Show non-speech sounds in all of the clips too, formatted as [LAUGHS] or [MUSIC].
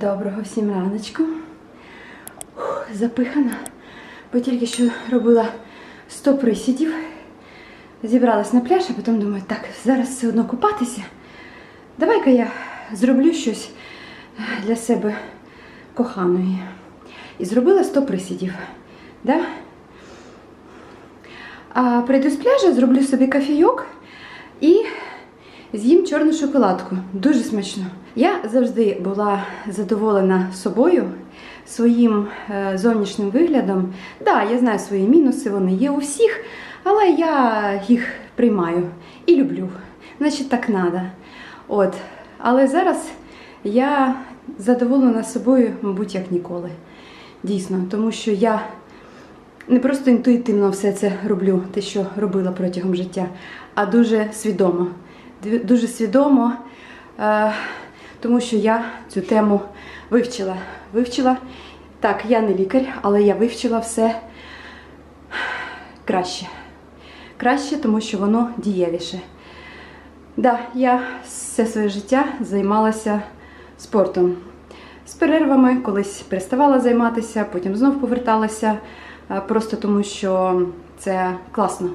Доброго всім раночку. Запихана, бо тільки що робила 100 присідів. Зібралась на пляж, а потім думаю, так, зараз все одно купатися. Давай-ка я зроблю щось для себе коханої. І зробила 100 присідів. Да? А прийду з пляжа, зроблю собі кофійок і з'їм чорну шоколадку. Дуже смачно. Я завжди була задоволена собою, своїм е, зовнішнім виглядом. Да, я знаю свої мінуси, вони є у всіх, але я їх приймаю і люблю. Значить, так треба. От. Але зараз я задоволена собою, мабуть, як ніколи. Дійсно, тому що я не просто інтуїтивно все це роблю, те, що робила протягом життя, а дуже свідомо. Дуже свідомо, е, тому що я цю тему вивчила. Вивчила. Так, я не лікар, але я вивчила все краще. Краще, тому що воно дієвіше. Да, я все своє життя займалася спортом. З перервами колись переставала займатися, потім знов поверталася, е, просто тому що це класно.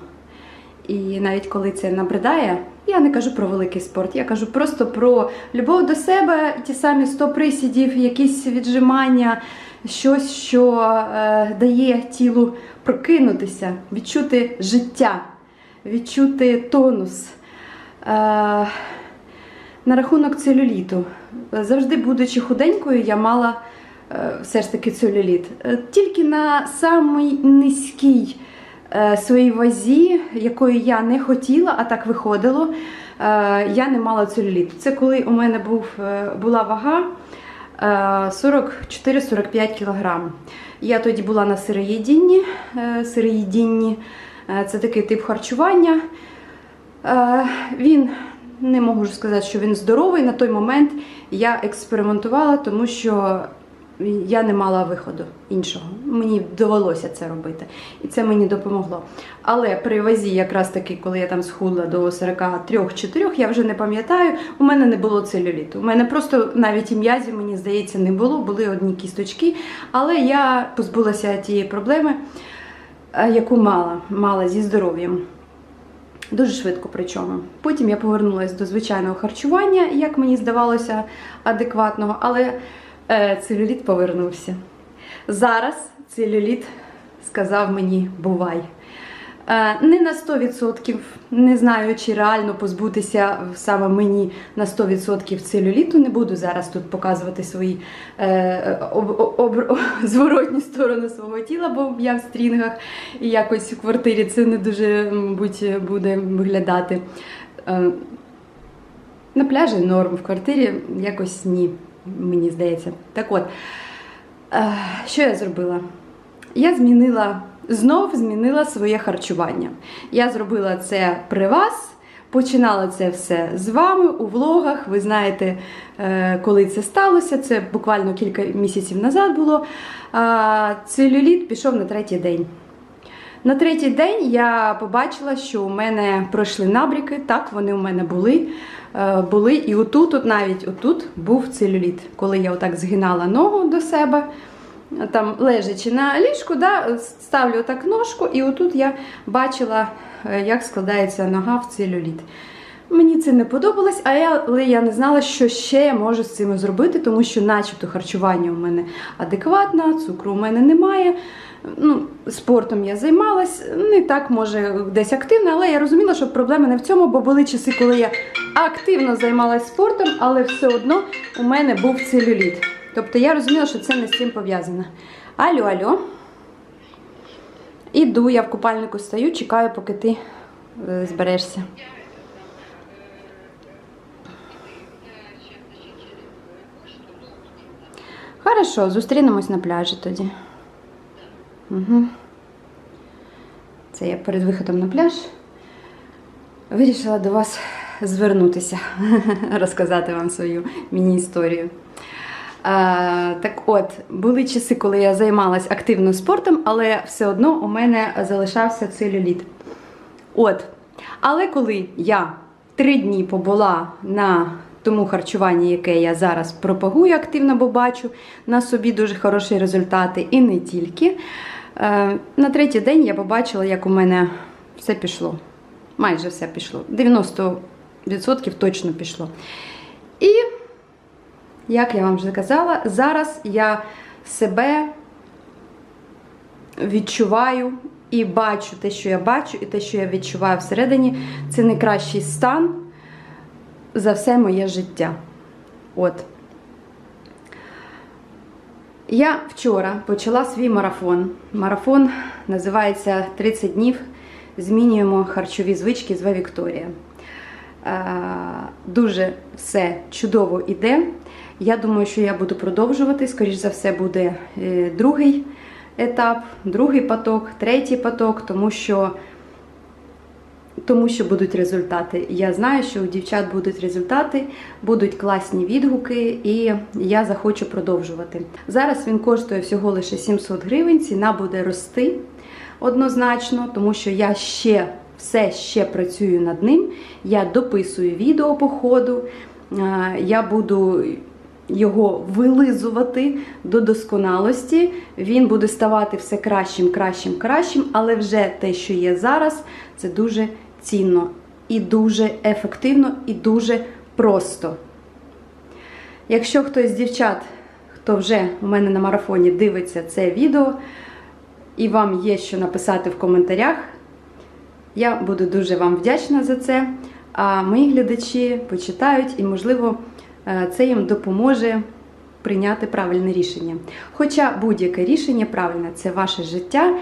І навіть коли це набридає, я не кажу про великий спорт, я кажу просто про любов до себе, ті самі 100 присідів, якісь віджимання, щось, що е, дає тілу прокинутися, відчути життя, відчути тонус. Е, на рахунок целюліту. Завжди, будучи худенькою, я мала е, все ж таки целюліт. Е, Тільки на самій низькій е, своїй вазі, якої я не хотіла, а так виходило, е, я не мала целюліту. Це коли у мене був, е, була вага е, 44-45 кг. Я тоді була на сироїдінні. е, сироїдінні. Е, Це такий тип харчування. Е, Він не можу сказати, що він здоровий. На той момент я експериментувала, тому що я не мала виходу іншого. Мені довелося це робити, і це мені допомогло. Але при вазі, якраз таки, коли я там схудла до 43-4, я вже не пам'ятаю, у мене не було целюліту. У мене просто навіть і м'язів, мені здається, не було, були одні кісточки. Але я позбулася тієї проблеми, е, яку мала, мала зі здоров'ям. Дуже швидко причому. Потім я повернулася до звичайного харчування, як мені здавалося, адекватного, але целюліт повернувся. Зараз целюліт сказав мені бувай. Е, не на 100%, не знаю, чи реально позбутися саме мені на 100% целюліту. Не буду зараз тут показувати свої е, об, об, [LAUGHS] зворотні сторони свого тіла, бо я в стрінгах і якось у квартирі це не дуже, мабуть, буде виглядати. Е, на пляжі норм, в квартирі якось ні, мені здається. Так от, е, що я зробила? Я змінила, знов змінила своє харчування. Я зробила це при вас. Починала це все з вами у влогах. Ви знаєте, е, коли це сталося. Це буквально кілька місяців назад було. А, Целюліт пішов на третій день. На третій день я побачила, що у мене пройшли набріки. Так, вони у мене були. Е, були. І отут, от навіть отут був целюліт. Коли я отак згинала ногу до себе, там лежачи на ліжку, да, ставлю отак ножку, і отут я бачила, е, як складається нога в целюліт. Мені це не подобалось, а але я не знала, що ще я можу з цим зробити, тому що, начебто, харчування у мене адекватне, цукру у мене немає. Ну, спортом я займалась, не так, може, десь активно, але я розуміла, що проблема не в цьому, бо були часи, коли я активно займалась спортом, але все одно у мене був целюліт. Тобто я розуміла, що це не з цим пов'язано. Алло, алло. Іду, я в купальнику стою, чекаю, поки ти е, зберешся. Хорошо, зустрінемось на пляжі тоді. Угу. Це я перед виходом на пляж вирішила до вас звернутися, [LAUGHS] розказати вам свою міні-історію. Так от, були часи, коли я займалась активно спортом, але все одно у мене залишався целюліт. От. Але коли я три дні побула на тому харчуванні, яке я зараз пропагую активно, бо бачу на собі дуже хороші результати, і не тільки. Е, На третій день я побачила, як у мене все пішло. Майже все пішло. 90% точно пішло. І, як я вам вже казала, зараз я себе відчуваю і бачу те, що я бачу, і те, що я відчуваю всередині, це найкращий стан за все моє життя. От. Я вчора почала свій марафон. Марафон називається 30 днів. Змінюємо харчові звички з Вікторія. Е, Дуже все чудово іде. Я думаю, що я буду продовжувати. Скоріш за все, буде е, другий етап, другий поток, третій поток, тому що, тому що будуть результати. Я знаю, що у дівчат будуть результати, будуть класні відгуки, і я захочу продовжувати. Зараз він коштує всього лише 700 гривень, ціна буде рости однозначно, тому що я ще все ще працюю над ним. Я дописую відео по ходу, я буду його вилизувати до досконалості. Він буде ставати все кращим, кращим, кращим, але вже те, що є зараз, це дуже цінно і дуже ефективно, і дуже просто. Якщо хтось з дівчат, хто вже у мене на марафоні дивиться це відео, і вам є що написати в коментарях, я буду дуже вам вдячна за це. А мої глядачі почитають і, можливо, е, це їм допоможе прийняти правильне рішення. Хоча будь-яке рішення правильне це ваше життя,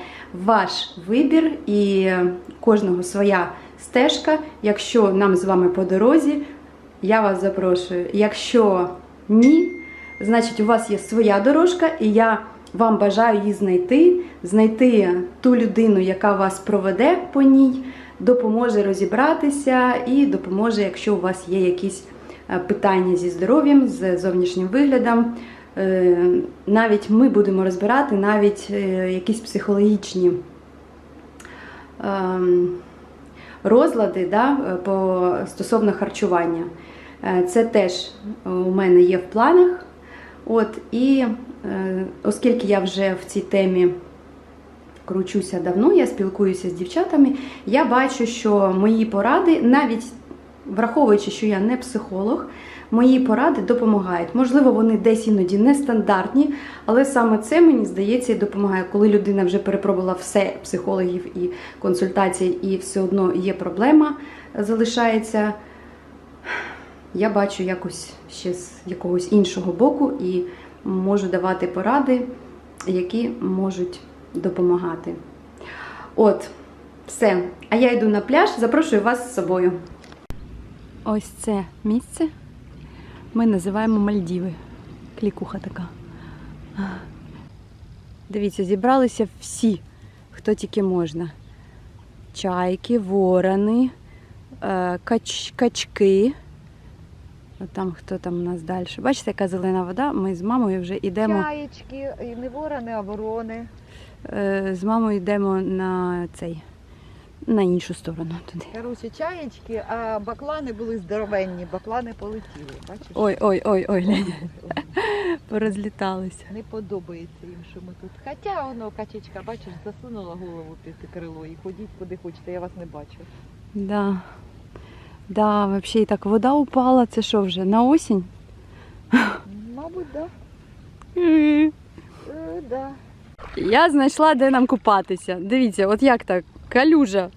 ваш вибір і кожного своя стежка. Якщо нам з вами по дорозі, я вас запрошую. Якщо ні, значить у вас є своя дорожка, і я вам бажаю її знайти, знайти ту людину, яка вас проведе по ній, допоможе розібратися і допоможе, якщо у вас є якісь е, питання зі здоров'ям, з зовнішнім виглядом. Е, Навіть ми будемо розбирати навіть е, якісь психологічні ем, розлади да, по, стосовно харчування. Е, Це теж у мене є в планах. От, і е, оскільки я вже в цій темі кручуся давно, я спілкуюся з дівчатами, я бачу, що мої поради, навіть враховуючи, що я не психолог, мої поради допомагають. Можливо, вони десь іноді нестандартні, але саме це мені здається допомагає, коли людина вже перепробувала все психологів і консультацій, і все одно є проблема, залишається. Я бачу якось ще з якогось іншого боку і можу давати поради, які можуть допомагати. От, все. А я йду на пляж, запрошую вас з собою. Ось це місце ми називаємо Мальдіви. Клікуха така. Дивіться, зібралися всі, хто тільки можна. Чайки, ворони, е, кач, качки. От там хто там у нас далі. Бачите, яка зелена вода? Ми з мамою вже йдемо. Чаєчки, не ворони, а ворони. е, З мамою йдемо на цей. На іншу сторону туди. Коротше, чаєчки, а баклани були здоровенні, баклани полетіли. Бачиш? Ой, ой, ой, ой, глянь, [LAUGHS] порозліталися. Не подобається їм, що ми тут. Хоча воно качечка, бачиш, засунула голову під крило і ходіть куди хочете, я вас не бачу. Да. Да, взагалі і так вода упала. Це що вже? На осінь? [LAUGHS] Мабуть, так. Да. Е, да. Я знайшла, де нам купатися. Дивіться, от як так? Калюжа.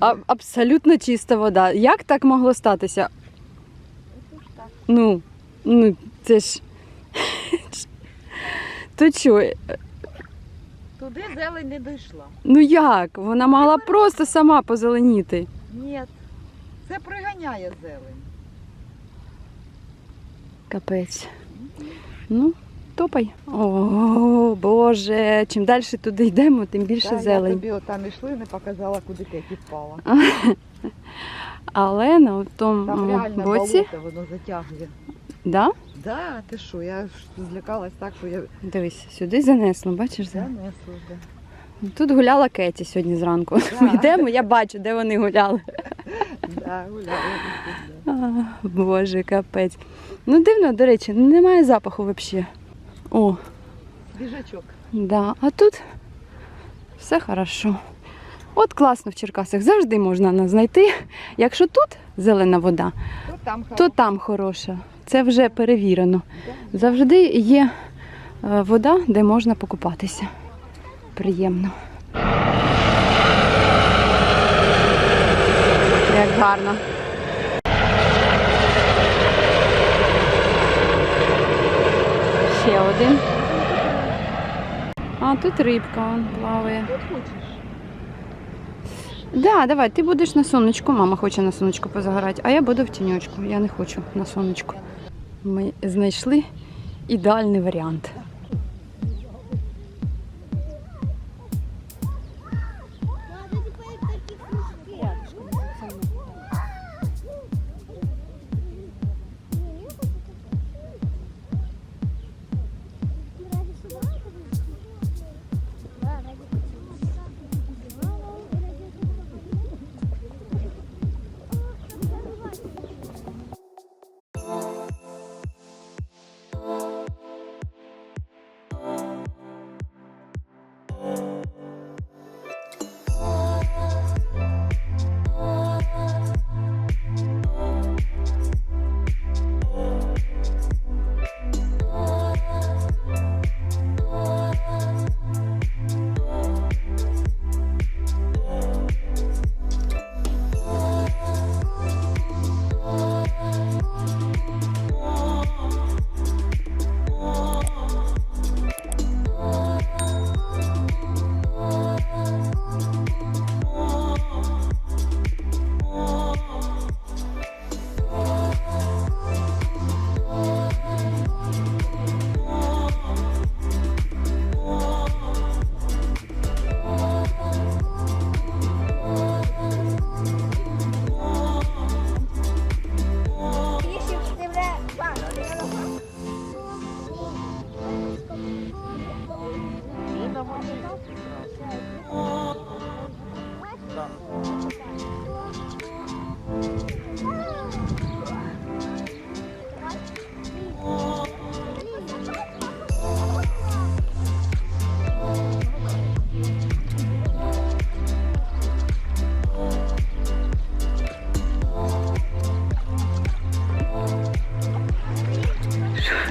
А, абсолютно чиста вода. Як так могло статися? Ну, ну, це ж. То що? Туди зелень не дійшла. Ну як? Вона могла просто сама позеленіти. Ні. Це приганяє зелень. Капець. Ну, топай. О, Боже, чим далі туди йдемо, тим більше Та, Я зелень. тобі отам ішли, не показала, куди ти впала. [LAUGHS] Але на тому Там реально боці. болото, воно затягує. Да? Да, ти що, я ж злякалась так, що я Дивись, сюди занесло, бачиш? за- занесла. Да. Тут гуляла Кеті сьогодні зранку. [LAUGHS] Да. Йдемо, я бачу, де вони гуляли. [LAUGHS] Да, гуляла тут, да. Боже, капець. Ну дивно, до речі, немає запаху взагалі. О, Біжачок. да. А тут все хорошо. От класно в Черкасах. Завжди можна нас знайти. Якщо тут зелена вода, То там то там хороша. Це вже перевірено. Завжди є е, вода, де можна покупатися. Приємно. Як гарно. Один. А тут рибка вон плаває. Да, давай, ти будеш на сонечку. Мама хоче на сонечку позагорати, а я буду в тіньочку. Я не хочу на сонечку. Ми знайшли ідеальний варіант.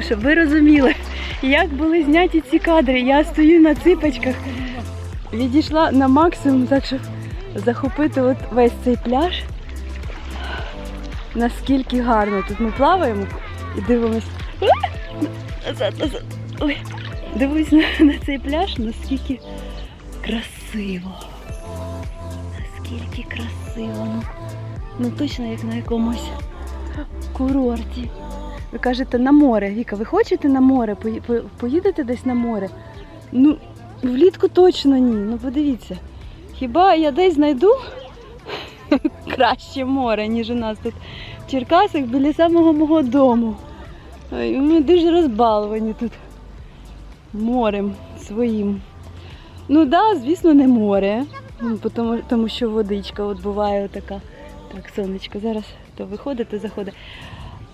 Щоб ви розуміли, як були зняті ці кадри. Я стою на ципочках, відійшла на максимум, так щоб захопити от весь цей пляж. Наскільки гарно. Тут ми плаваємо і дивимось. Дивлюсь на, на цей пляж, наскільки красиво. Наскільки красиво. Ну, ну точно як на якомусь курорті. Ви кажете на море. Віка, ви хочете на море? Поїдете десь на море? Ну, влітку точно ні. Ну подивіться. Хіба я десь знайду [LAUGHS] краще море, ніж у нас тут в Черкасах біля самого мого дому. Ми дуже розбаловані тут морем своїм. Ну так, да, звісно, не море. Ну, Тому, тому що водичка от буває така. Так, сонечко, зараз то виходить, то заходить.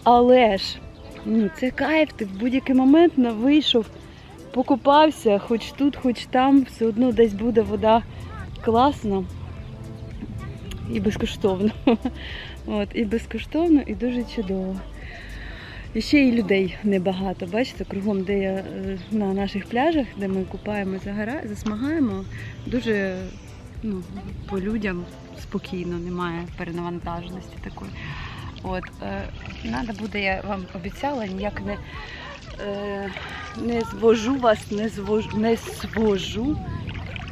Але ж ну, це кайф, ти в будь-який момент на- вийшов, покупався, хоч тут, хоч там, все одно десь буде вода класно і безкоштовно. [LAUGHS] От, і безкоштовно, і дуже чудово. І ще й людей небагато. Бачите, кругом, де я е, на наших пляжах, де ми купаємо, засмагаємо, дуже ну, по людям спокійно, немає перенавантаженості такої. От, е, надо буде, я вам обіцяла, ніяк не, е, не звожу вас, не звожу, не звожу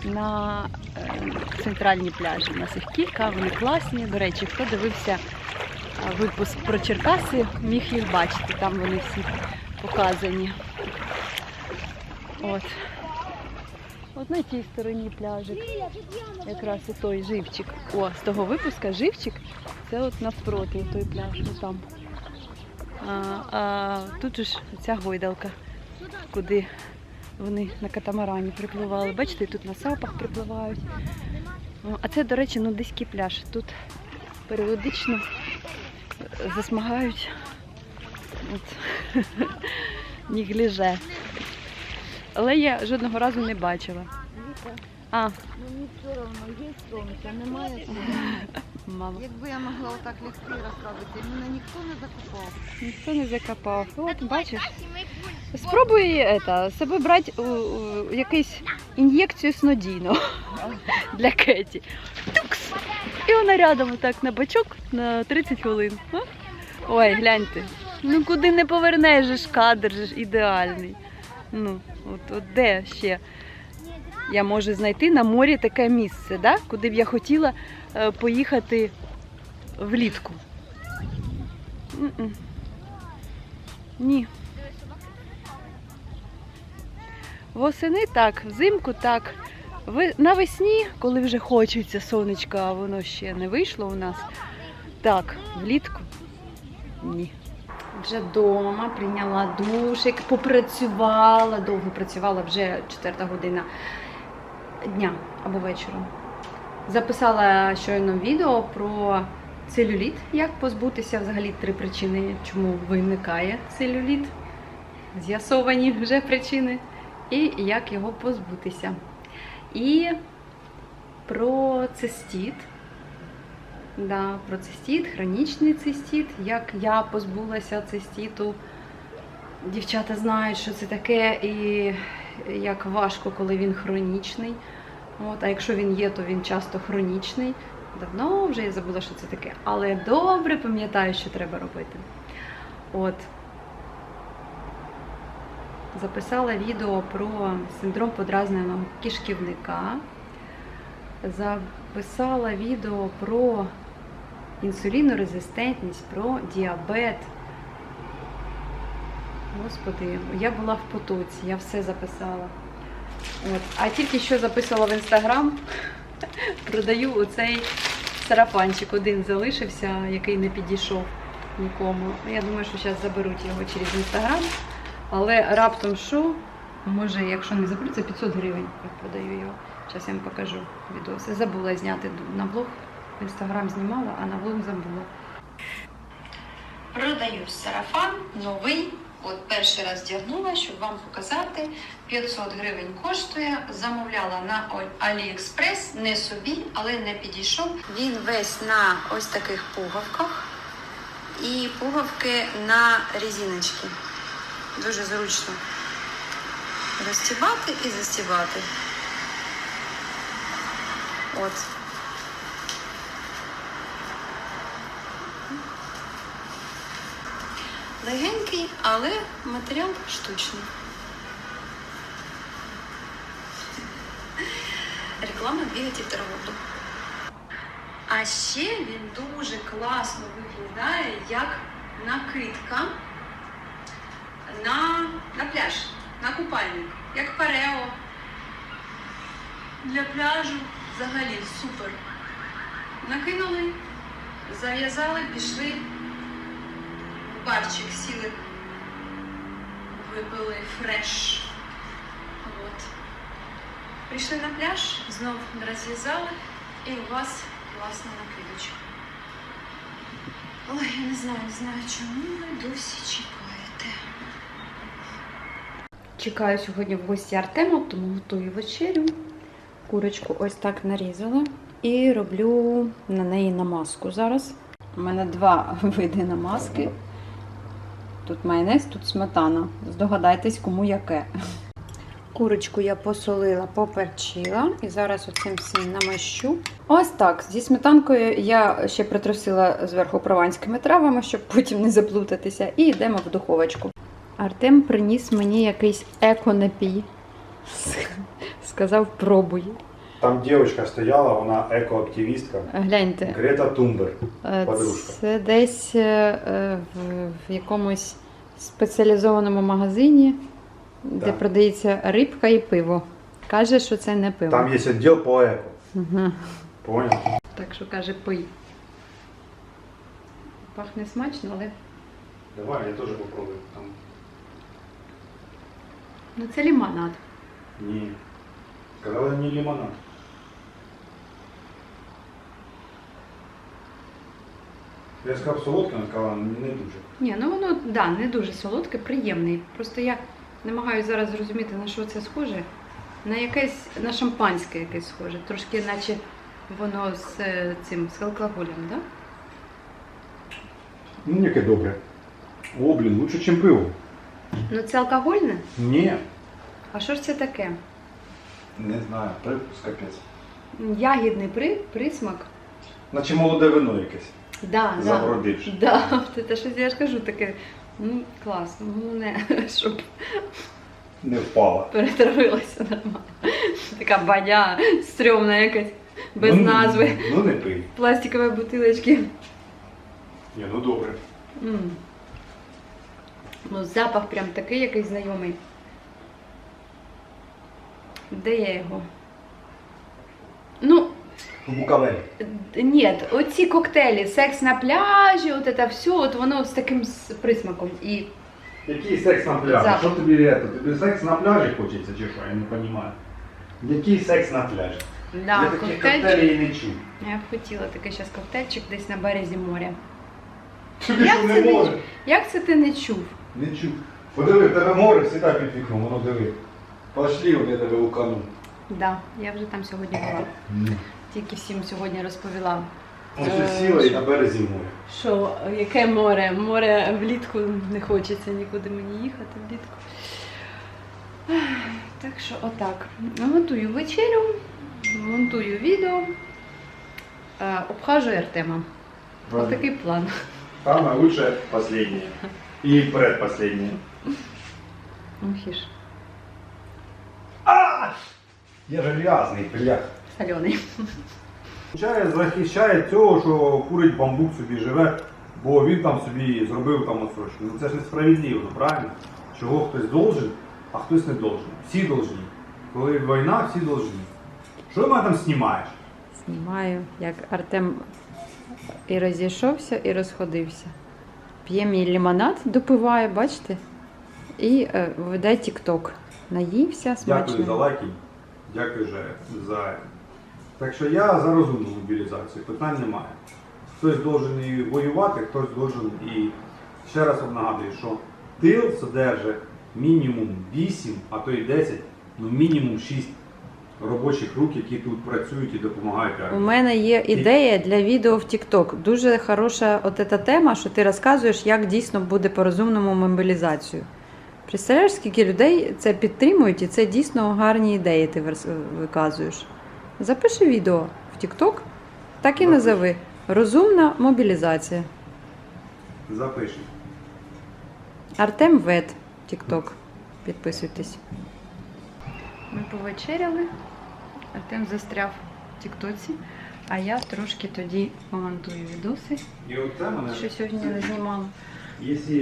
на е, центральні пляжі. У нас їх кілька, вони класні. До речі, хто дивився е, випуск про Черкаси, міг їх бачити, там вони всі показані. От. От на тій стороні пляжик. Якраз і той живчик. О, з того випуска живчик. Це от навпроти той пляж, там. А, а тут же ж ця гойдалка, куди вони на катамарані припливали. Бачите, тут на сапах припливають. А це, до речі, нудиський пляж. Тут періодично засмагають. От. [LAUGHS] Нігліже. Але я жодного разу не бачила. Віка, А, мені все одно, є сонце, немає сонця. [LAUGHS] мало. Якби я могла отак лягти і розслабитися, мене ніхто не закопав. Ніхто не закопав. От бачиш. Спробуй это, себе брати у, у, якусь ін'єкцію снодійну [LAUGHS] для Кеті. Тукс! І вона рядом так на бачок на 30 хвилин. А? Ой, гляньте. Ну куди не повернеш же ж кадр же ж ідеальний. Ну, от, от де ще я можу знайти на морі таке місце, да? куди б я хотіла е, поїхати влітку. Ні. Восени так, взимку так. Навесні, коли вже хочеться сонечка, а воно ще не вийшло у нас. Так, влітку ні. Вже вдома прийняла душик, попрацювала, довго працювала, вже четверта година дня або вечором. Записала щойно відео про целюліт, як позбутися взагалі три причини, чому виникає целюліт. З'ясовані вже причини і як його позбутися. І про цистіт. Да, про цистіт, хронічний цистіт, як я позбулася цистіту. Дівчата знають, що це таке, і як важко, коли він хронічний. От, а якщо він є, то він часто хронічний. Давно вже я забула, що це таке. Але добре пам'ятаю, що треба робити. От, записала відео про синдром подразненого кишківника. Записала відео про інсулінорезистентність, про діабет. Господи, я була в потоці, я все записала. От. А тільки що записувала в інстаграм, [LAUGHS] продаю оцей сарафанчик. Один залишився, який не підійшов нікому. Я думаю, що зараз заберуть його через інстаграм. Але раптом що, може, якщо не заберуть, це 500 гривень, як продаю його. Зараз я вам покажу відоси. Забула зняти на блог. Інстаграм знімала, а на блог забула. Продаю сарафан новий. От перший раз вдягнула, щоб вам показати. 500 гривень коштує. Замовляла на Аліекспрес, не собі, але не підійшов. Він весь на ось таких пуговках і пуговки на резиночки. Дуже зручно розтібати і застібати. От. Легенький, але матеріал штучний. Реклама двигатель торговлі. А ще він дуже класно виглядає як накидка на, на пляж, на купальник, як парео. Для пляжу взагалі супер. Накинули, зав'язали, пішли барчик, сіли, випили фреш. От. Прийшли на пляж, знов розв'язали, і у вас класна накидочка. Ой, я не знаю, не знаю, чому ви досі чекаєте. Чекаю сьогодні в гості Артема, тому готую вечерю. Курочку ось так нарізала і роблю на неї намазку зараз. У мене два [LAUGHS] види намазки. Тут майонез, тут сметана. Здогадайтесь, кому яке. Курочку я посолила, поперчила і зараз оцим всім намащу. Ось так. Зі сметанкою я ще притрусила зверху прованськими травами, щоб потім не заплутатися. І йдемо в духовочку. Артем приніс мені якийсь еконапій. Сказав, пробуй. Там дівчинка стояла, вона екоактивістка. Гляньте. Грета Тумбер. Е, Подружка. Це десь е, е, в, в якомусь спеціалізованому магазині, де продається рибка і пиво. Каже, що це не пиво. Там є відділ по еко. Ага. Понял? Так що каже, пий. Пахне смачно, але Давай, я теж попробую. Там... ну це лимонад. Ні. Сказали не лимонад. Я сказав солодке, вона сказала не дуже. Ні, ну воно да, не дуже солодке, приємний. Просто я намагаюся зараз зрозуміти, на що це схоже. На якесь, на шампанське якесь схоже. Трошки наче воно з е, цим, з алкоголем? Да? Ну, яке добре. О, блін, лучше, ніж пиво. Ну це алкогольне? Ні. А що ж це таке? Не знаю, привкус капець. Ягідний при, присмак. Наче молоде вино якесь. Да, да. [LAUGHS] Да, це щось я ж кажу таке. Ну, класно, головне, [LAUGHS] щоб Не впала. перетравилося нормально. Така баня стрьомна якась, без Ну, назви. Ну не пий. Пластикові бутилочки. Ні, ну добре. М. Ну, запах прям такий якийсь знайомий. Де я його? Ну, Букавель. ні, оці коктейлі, секс на пляжі, от це все, от воно з таким присмаком. І Який секс на пляжі? Що тобі це? Тобі секс на пляжі хочеться чи що? Я не розумію. Який секс на пляжі? да, Я таких коктейлів і не чув. Я б хотіла такий зараз коктейльчик десь на березі моря. Тобі Як що це не? Як це ти не чув? Не чув. Подиви, в тебе море, сідай під вікном, воно диви. Пошли, я тебе укану. Да, я вже там сьогодні була. Тільки всім сьогодні розповіла. Ось Е, сіла і на березі море. Що, яке море? Море влітку не хочеться нікуди мені їхати влітку. Так що отак. Готую вечерю, монтую відео, е, обхажую Артема. Ось такий план. Самое лучшее последнее. И предпоследнее. Ох, ж, Я же грязний, блях. Солений. Захищає, захищає цього, що курить бамбук собі живе, бо він там собі зробив там отсрочку. Ну це ж несправедливо, правильно? Чого хтось должен, а хтось не должен. Всі должні. Коли війна, всі должні. Що ти мене там знімаєш? Знімаю, як Артем і розійшовся, і розходився. П'є мій лимонад, допиває, бачите? І е, веде тік-ток. Наївся смачно. Дякую за лайки, дякую же за. Так що я за розумну мобілізацію, питань немає. Хтось должен і воювати, хтось должен і. Ще раз вам нагадую, що тил содержить мінімум 8, а то й 10, ну мінімум 6 робочих рук, які тут працюють і допомагають У мене є ідея для відео в TikTok. Дуже хороша от ця тема, що ти розказуєш, як дійсно буде по-розумному мобілізацію. Представляєш, скільки людей це підтримують, і це дійсно гарні ідеї ти виказуєш. Запиши відео в TikTok, так і назови Розумна мобілізація. Запишіть. Артем Вет, TikTok. Підписуйтесь. Ми повечеряли. Артем застряв в Тіктоці, а я трошки тоді помонтую відоси, І от це мене. що сьогодні не знімала. Якщо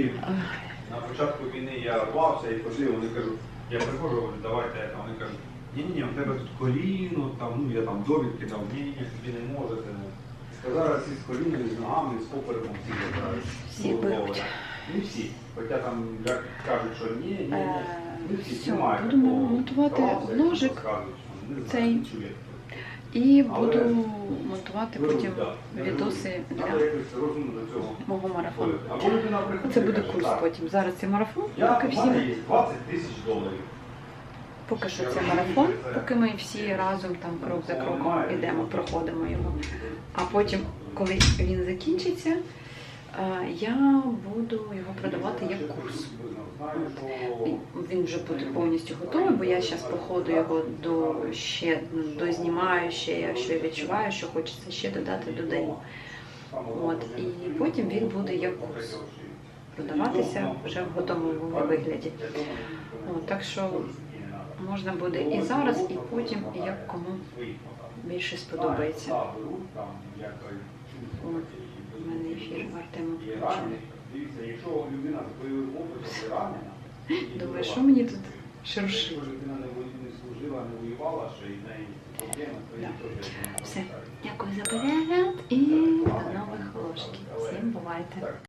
на початку війни я рвався і ходив, вони кажуть, я приходжу, говорю, давайте, а вони кажуть, ні-ні-ні, у тебе тут коліно, там, ну я там довідки дав, ні-ні, тобі не можете. Зараз і з коліном, з ногами, з попереком всі забирають. Всі Ну, беруть. Не всі. Хоча там як кажуть, що ні, ні, ні. Е, Не всі, все, немає будемо такого. монтувати ножик розказують, що не знаю, цей. не чує. І буду монтувати потім Да. відоси Треба для якось розумно до цього. мого марафону. Або людина приходить Це і буде каже, курс «Так, потім. Зараз це марафон, Я поки в всі. мене є 20 тисяч доларів. Поки що це марафон, поки ми всі разом там крок за кроком йдемо, проходимо його. А потім, коли він закінчиться, е, я буду його продавати як курс. Він вже буде повністю готовий, бо я зараз по ходу його до ще дознімаю, ще якщо я відчуваю, що хочеться ще додати, додаю. От і потім він буде як курс продаватися вже в готовому вигляді. От, так що можна буде і зараз, і потім, як кому більше сподобається. От, у мене ефір Артема включений. Дивіться, якщо людина з бойовим опитом ранена, Думаю, що мені тут шуршить? Людина не служила, не воювала, що і в неї проблеми, то теж Все, дякую за перегляд і до нових ложків. Всім бувайте!